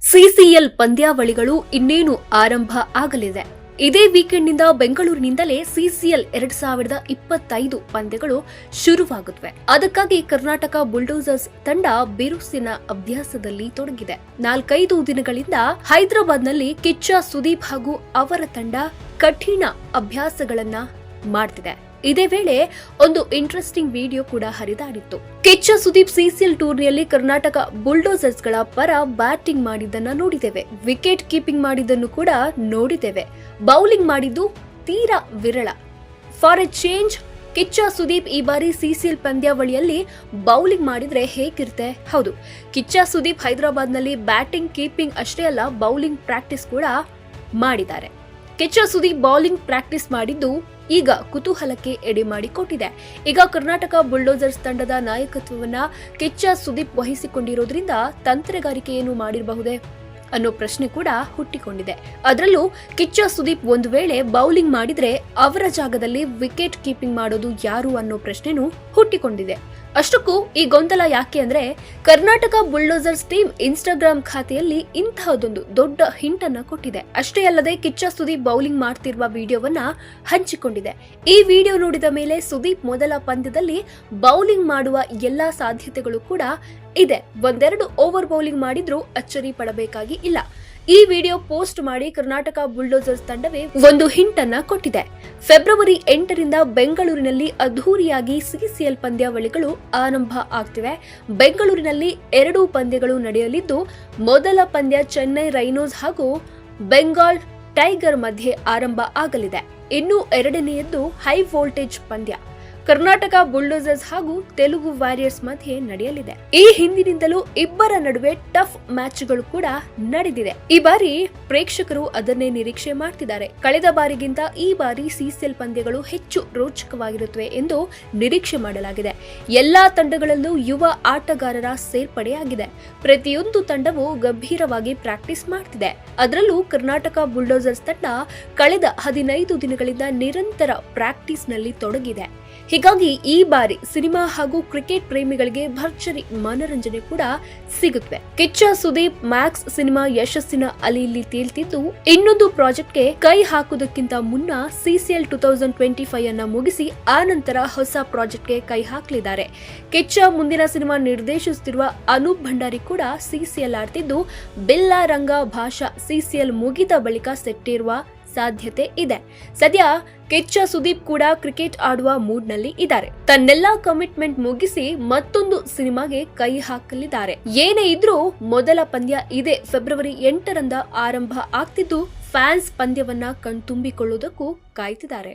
CCL ಪಂದ್ಯಾವಳಿಗಳು ಇನ್ನೇನು ಆರಂಭ ಆಗಲಿದೆ. ಇದೇ ವೀಕೆಂಡ್ನಿಂದ ಬೆಂಗಳೂರಿನಿಂದಲೇ ಸಿಸಿಎಲ್ ಎರಡ್ ಸಾವಿರದ ಇಪ್ಪತ್ತೈದು ಪಂದ್ಯಗಳು ಶುರುವಾಗುತ್ತವೆ. ಅದಕ್ಕಾಗಿ ಕರ್ನಾಟಕ ಬುಲ್ಡೋಸರ್ಸ್ ತಂಡ ಬಿರುಸಿನ ಅಭ್ಯಾಸದಲ್ಲಿ ತೊಡಗಿದೆ. ನಾಲ್ಕೈದು ದಿನಗಳಿಂದ ಹೈದರಾಬಾದ್ನಲ್ಲಿ ಕಿಚ್ಚ ಸುದೀಪ್ ಹಾಗೂ ಅವರ ತಂಡ ಕಠಿಣ ಅಭ್ಯಾಸಗಳನ್ನ ಮಾಡ್ತಿದೆ. ಇದೇ ವೇಳೆ ಒಂದು ಇಂಟ್ರೆಸ್ಟಿಂಗ್ ವಿಡಿಯೋ ಕೂಡ ಹರಿದಾಡಿತ್ತು. ಕಿಚ್ಚ ಸುದೀಪ್ ಸಿಸಿಎಲ್ ಟೂರ್ನಿಯಲ್ಲಿ ಕರ್ನಾಟಕ ಬುಲ್ಡೋಸರ್ಸ್ಗಳ ಪರ ಬ್ಯಾಟಿಂಗ್ ಮಾಡಿದ್ದನ್ನ ನೋಡಿದ್ದೇವೆ. ವಿಕೆಟ್ ಕೀಪಿಂಗ್ ಮಾಡಿದ್ದನ್ನು ಕೂಡ ನೋಡಿದ್ದೇವೆ. ಬೌಲಿಂಗ್ ಮಾಡಿದ್ದು ತೀರಾ ವಿರಳ. For a change Kichcha Sudeep ಈ ಬಾರಿ ಸಿಸಿಎಲ್ ಪಂದ್ಯಾವಳಿಯಲ್ಲಿ ಬೌಲಿಂಗ್ ಮಾಡಿದ್ರೆ ಹೇಗಿರುತ್ತೆ? ಹೌದು, ಕಿಚ್ಚ ಸುದೀಪ್ ಹೈದರಾಬಾದ್ನಲ್ಲಿ ಬ್ಯಾಟಿಂಗ್ ಕೀಪಿಂಗ್ ಅಷ್ಟೇ ಅಲ್ಲ ಬೌಲಿಂಗ್ ಪ್ರಾಕ್ಟೀಸ್ ಕೂಡ ಮಾಡಿದ್ದಾರೆ. ಕಿಚ್ಚ ಸುದೀಪ್ ಬೌಲಿಂಗ್ ಪ್ರಾಕ್ಟೀಸ್ ಮಾಡಿದ್ದು ಈಗ ಕುತೂಹಲಕ್ಕೆ ಎಡೆ ಮಾಡಿಕೊಟ್ಟಿದೆ. ಈಗ ಕರ್ನಾಟಕ ಬುಲ್ಡೋಸರ್ಸ್ ತಂಡದ ನಾಯಕತ್ವವನ್ನ ಕೆಚ್ಚ ಸುದೀಪ್ ವಹಿಸಿಕೊಂಡಿರೋದ್ರಿಂದ ತಂತ್ರಗಾರಿಕೆಯನ್ನು ಮಾಡಿರಬಹುದೇ? ಅನ್ನೋ ಪ್ರಶ್ನೆ ಕೂಡ ಹುಟ್ಟಿಕೊಂಡಿದೆ. ಅದರಲ್ಲೂ ಕಿಚ್ಚ ಸುದೀಪ್ ಒಂದು ವೇಳೆ ಬೌಲಿಂಗ್ ಮಾಡಿದ್ರೆ ಅವರ ಜಾಗದಲ್ಲಿ ವಿಕೆಟ್ ಕೀಪಿಂಗ್ ಮಾಡೋದು ಯಾರು ಅನ್ನೋ ಪ್ರಶ್ನೆನೂ ಹುಟ್ಟಿಕೊಂಡಿದೆ. ಅಷ್ಟಕ್ಕೂ ಈ ಗೊಂದಲ ಯಾಕೆ ಅಂದ್ರೆ ಕರ್ನಾಟಕ ಬುಲ್ಡೋಸರ್ಸ್ ಟೀಮ್ ಇನ್ಸ್ಟಾಗ್ರಾಮ್ ಖಾತೆಯಲ್ಲಿ ಇಂತಹದೊಂದು ದೊಡ್ಡ ಹಿಂಟ್ ಅನ್ನ ಕೊಟ್ಟಿದೆ. ಅಷ್ಟೇ ಅಲ್ಲದೆ ಕಿಚ್ಚ ಸುದೀಪ್ ಬೌಲಿಂಗ್ ಮಾಡ್ತಿರುವ ವಿಡಿಯೋವನ್ನ ಹಂಚಿಕೊಂಡಿದೆ. ಈ ವಿಡಿಯೋ ನೋಡಿದ ಮೇಲೆ ಸುದೀಪ್ ಮೊದಲ ಪಂದ್ಯದಲ್ಲಿ ಬೌಲಿಂಗ್ ಮಾಡುವ ಎಲ್ಲಾ ಸಾಧ್ಯತೆಗಳು ಕೂಡ ಇದೆ. ಒಂದೆರಡು ಓವರ್ ಬೌಲಿಂಗ್ ಮಾಡಿದ್ರು ಅಚ್ಚರಿ ಪಡಬೇಕಾಗಿ ಇಲ್ಲ. ಈ ವಿಡಿಯೋ ಪೋಸ್ಟ್ ಮಾಡಿ ಕರ್ನಾಟಕ ಬುಲ್ಡೋಸರ್ಸ್ ತಂಡವೇ ಒಂದು ಹಿಂಟ್ ಅನ್ನ ಕೊಟ್ಟಿದೆ. ಫೆಬ್ರವರಿ ಎಂಟರಿಂದ ಬೆಂಗಳೂರಿನಲ್ಲಿ ಅದ್ಧೂರಿಯಾಗಿ ಸಿಸಿಎಲ್ ಪಂದ್ಯಾವಳಿಗಳು ಆರಂಭ ಆಗ್ತಿವೆ. ಬೆಂಗಳೂರಿನಲ್ಲಿ ಎರಡು ಪಂದ್ಯಗಳು ನಡೆಯಲಿದ್ದು, ಮೊದಲ ಪಂದ್ಯ ಚೆನ್ನೈ ರೈನೋಸ್ ಹಾಗೂ ಬೆಂಗಾಲ್ ಟೈಗರ್ ಮಧ್ಯೆ ಆರಂಭ ಆಗಲಿದೆ. ಇನ್ನು ಎರಡನೆಯದ್ದು ಹೈ ವೋಲ್ಟೇಜ್ ಪಂದ್ಯ. ಕರ್ನಾಟಕ ಬುಲ್ಡೋಸರ್ಸ್ ಹಾಗೂ ತೆಲುಗು ವಾರಿಯರ್ಸ್ ಮಧ್ಯೆ ನಡೆಯಲಿದೆ. ಈ ಹಿಂದಿನಿಂದಲೂ ಇಬ್ಬರ ನಡುವೆ ಟಫ್ ಮ್ಯಾಚ್ಗಳು ಕೂಡ ನಡೆದಿದೆ. ಈ ಬಾರಿ ಪ್ರೇಕ್ಷಕರು ಅದನ್ನೇ ನಿರೀಕ್ಷೆ ಮಾಡ್ತಿದ್ದಾರೆ. ಕಳೆದ ಬಾರಿಗಿಂತ ಈ ಬಾರಿ ಸಿಸಿಎಲ್ ಪಂದ್ಯಗಳು ಹೆಚ್ಚು ರೋಚಕವಾಗಿರುತ್ತವೆ ಎಂದು ನಿರೀಕ್ಷೆ ಮಾಡಲಾಗಿದೆ. ಎಲ್ಲಾ ತಂಡಗಳಲ್ಲೂ ಯುವ ಆಟಗಾರರ ಸೇರ್ಪಡೆಯಾಗಿದೆ. ಪ್ರತಿಯೊಂದು ತಂಡವು ಗಂಭೀರವಾಗಿ ಪ್ರಾಕ್ಟೀಸ್ ಮಾಡ್ತಿದೆ. ಅದರಲ್ಲೂ ಕರ್ನಾಟಕ ಬುಲ್ಡೋಸರ್ಸ್ ತಂಡ ಕಳೆದ ಹದಿನೈದು ದಿನಗಳಿಂದ ನಿರಂತರ ಪ್ರಾಕ್ಟೀಸ್ನಲ್ಲಿ ತೊಡಗಿದೆ. ಹೀಗಾಗಿ ಈ ಬಾರಿ ಸಿನಿಮಾ ಹಾಗೂ ಕ್ರಿಕೆಟ್ ಪ್ರೇಮಿಗಳಿಗೆ ಭರ್ಜರಿ ಮನರಂಜನೆ ಕೂಡ ಸಿಗುತ್ತವೆ ಕಿಚ್ಚ ಸುದೀಪ್ ಮ್ಯಾಕ್ಸ್ ಸಿನಿಮಾ ಯಶಸ್ಸಿನ ಅಲೆಯಲ್ಲಿ ತೇಲ್ತಿದ್ದು, ಇನ್ನೊಂದು ಪ್ರಾಜೆಕ್ಟ್ಗೆ ಕೈ ಹಾಕುವುದಕ್ಕಿಂತ ಮುನ್ನ CCL two thousand twenty five ಅನ್ನ ಮುಗಿಸಿ ಆ ನಂತರ ಹೊಸ ಪ್ರಾಜೆಕ್ಟ್ಗೆ ಕೈ ಹಾಕಲಿದ್ದಾರೆ. ಕಿಚ್ಚ ಮುಂದಿನ ಸಿನಿಮಾ ನಿರ್ದೇಶಿಸುತ್ತಿರುವ ಅನೂಪ್ ಭಂಡಾರಿ ಕೂಡ ಸಿಸಿಎಲ್ ಆಡ್ತಿದ್ದು ಬಿಲ್ಲಾ ರಂಗ ಭಾಷಾ ಸಿಸಿಎಲ್ ಮುಗಿದ ಬಳಿಕ ಸೆಟ್ಟಿರುವ ಸಾಧ್ಯತೆ ಇದೆ. ಸದ್ಯ ಕೆಚ್ಚ ಸುದೀಪ್ ಕೂಡ ಕ್ರಿಕೆಟ್ ಆಡುವ ಮೂಡ್ನಲ್ಲಿ ಇದ್ದಾರೆ. ತನ್ನೆಲ್ಲಾ ಕಮಿಟ್ಮೆಂಟ್ ಮುಗಿಸಿ ಮತ್ತೊಂದು ಸಿನಿಮಾಗೆ ಕೈ ಹಾಕಲಿದ್ದಾರೆ. ಏನೇ ಇದ್ರೂ ಮೊದಲ ಪಂದ್ಯ ಇದೇ ಫೆಬ್ರವರಿ ಎಂಟರಂದ ಆರಂಭ ಆಗ್ತಿದ್ದು ಫ್ಯಾನ್ಸ್ ಪಂದ್ಯವನ್ನ ಕಣ್ತುಂಬಿಕೊಳ್ಳುವುದಕ್ಕೂ ಕಾಯ್ತಿದ್ದಾರೆ.